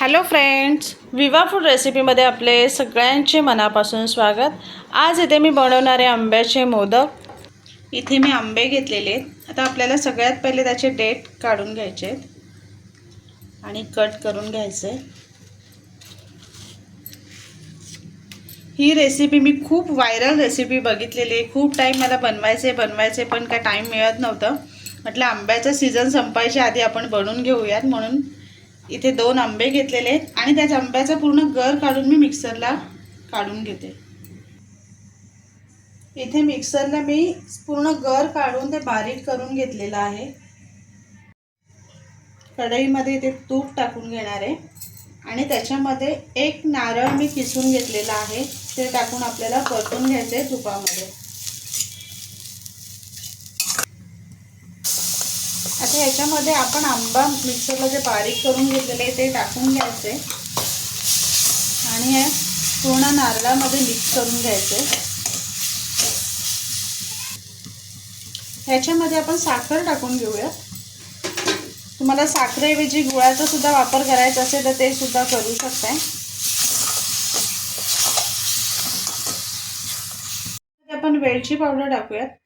Hello friends viva food रेसिपीमध्ये आपले सगळ्यांचे मनापासून स्वागत. आज इथे मी बनवणारे आंब्याचे मोदक. इथे मी आंबे घेतलेले आहेत. आता आपल्याला सगळ्यात पहिले त्याचे डेट काढून घ्यायचे आहेत. आणि कट करून घ्यायचे. ही रेसिपी मी खूप व्हायरल रेसिपी बघितलेली आहे. खूप टाईम मला बनवायचे बनवायचे पण काय टाईम मिळत नव्हतं. म्हटलं आंब्याचा सीझन संपायच्या आधी आपण बनवून घेऊयात. म्हणून इथे दोन आंबे घेतलेले आहेत आणि त्याच्या आंब्याचा पूर्ण गर काढून मी मिक्सरला काढून घेते. इथे मिक्सरला मी पूर्ण गर काढून ते बारीक करून घेतलेलं आहे. कढईमध्ये इथे तूप टाकून घेणार आहे. आणि त्याच्यामध्ये एक नारळ मी किसून घेतलेला आहे. ते टाकून आपल्याला परतून घ्यायचं आहे तुपामध्ये. आता आपण आंबा मिक्सरला जे बारीक करून घेतलेले आहे ते टाकून घ्यायचे. आणि हे पूर्ण नारळामध्ये मिक्स करून घ्यायचे. ह्याच्यामध्ये आपण साखर टाकून घेऊया. तुम्हाला साखरेऐवजी गुळाचा सुद्धा वापर करायचा असेल तर ते सुद्धा करू शकताय. आपण वेलची पावडर टाकूयात.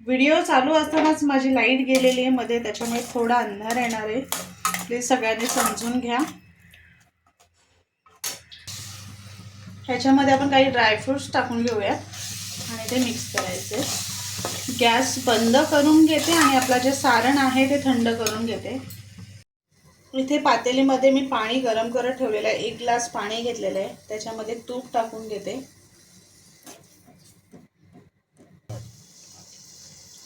व्हिडिओ चालू असतानाच माझी लाइट गेलेली आहे मध्ये त्याच्यामुळे थोडा अंधार येणार आहे. प्लीज सगळ्यांनी समजून घ्या. ह्याच्यामध्ये आपण काही ड्रायफ्रुट्स टाकून घेऊयात. आणि ते मिक्स करायचे. गॅस बंद करून घेते आणि आपलं जे सारण आहे ते थंड करून घेते. इथे पातेलीमध्ये मी पाणी गरम करत ठेवलेलं आहे. एक ग्लास पाणी घेतलेलं आहे. त्याच्यामध्ये तूप टाकून घेते.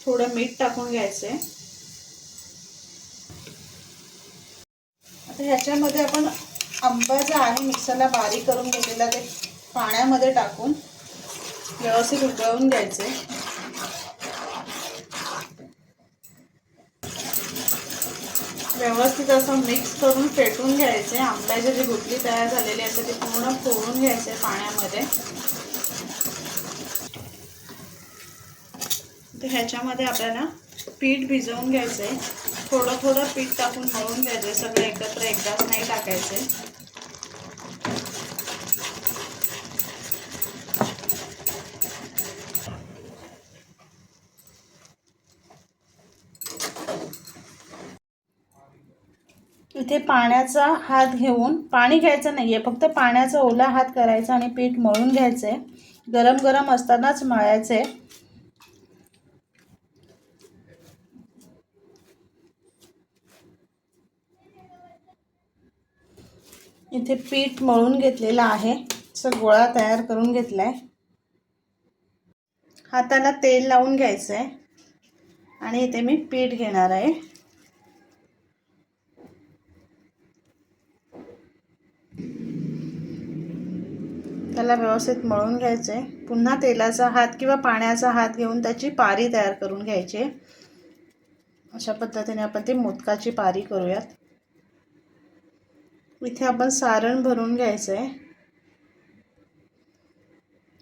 थोडं मीठ टाकून घ्यायचं आहे आता ह्याच्यामध्ये आपण आंबा जो आहे मिक्सरला बारीक करून घेतलेला ते पाण्यामध्ये टाकून व्यवस्थित उकळवून घ्यायचे व्यवस्थित असं मिक्स करून फेटून घ्यायचे आंब्याचे जे गुटली तयार झालेली असते ती पूर्ण फोडून घ्यायचे पाण्यामध्ये. तर ह्याच्यामध्ये आपल्याला पीठ भिजवून घ्यायचं आहे थोडं थोडं पीठ टाकून मळून घ्यायचं सगळं एकत्र एकदाच नाही टाकायचे इथे पाण्याचा हात घेऊन पाणी घ्यायचं नाही आहे फक्त पाण्याचा ओला हात करायचा आणि पीठ मळून घ्यायचं आहे गरम गरम असतानाच मळायचं आहे इथे पीठ मळून घेतलेलं आहे. असं गोळा तयार करून घेतला आहे हाताला तेल लावून घ्यायचं आहे आणि इथे मी पीठ घेणार आहे. त्याला व्यवस्थित मळून घ्यायचं आहे पुन्हा तेलाचा हात किंवा पाण्याचा हात घेऊन त्याची पारी तयार करून घ्यायची. अशा पद्धतीने आपण ती मोदकाची पारी करूयात. इथे आपण सारण भरून घ्यायचं आहे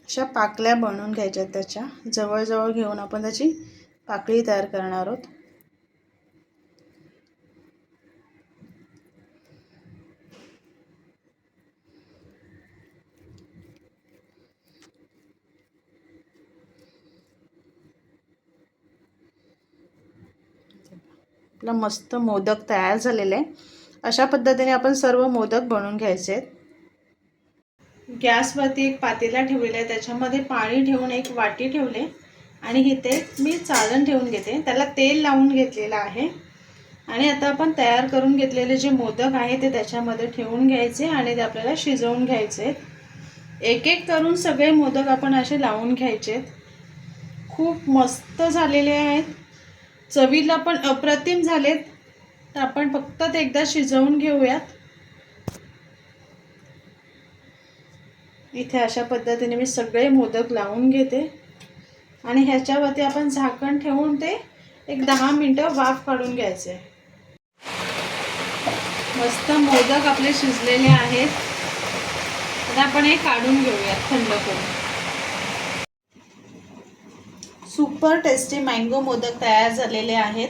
अशा पाकल्या बनवून घ्यायच्या त्याच्या. जवळजवळ घेऊन आपण त्याची पाकळी तयार करणार आहोत. आपला मस्त मोदक तयार झालेले आहे. अशा पद्धतीने आपण सर्व मोदक बनवून घ्यायचे. आहेत गॅसवरती एक पातेला ठेवलेला आहे. त्याच्यामध्ये पाणी ठेवून एक वाटी ठेवले. आणि इथे मी चाळण ठेवून घेते. त्याला तेल लावून घेतलेलं आहे. आणि आता आपण तयार करून घेतलेले जे मोदक आहे ते त्याच्यामध्ये ठेवून घ्यायचे आणि ते आपल्याला शिजवून घ्यायचे. एक एक करून सगळे मोदक आपण असे लावून घ्यायचे. खूप मस्त झालेले आहेत. चवीला पण अप्रतिम झालेत. तर आपण फक्त ते एकदा शिजवून घेऊयात. इथे अशा पद्धतीने मी सगळे मोदक लावून घेते. आणि ह्याच्यावरती आपण झाकण ठेवून ते एक दहा मिनटं वाफ काढून घ्यायचे. मस्त मोदक आपले शिजलेले आहेत. आता आपण हे काढून घेऊयात थंड करून. सुपर टेस्टी मँगो मोदक तयार झालेले आहेत.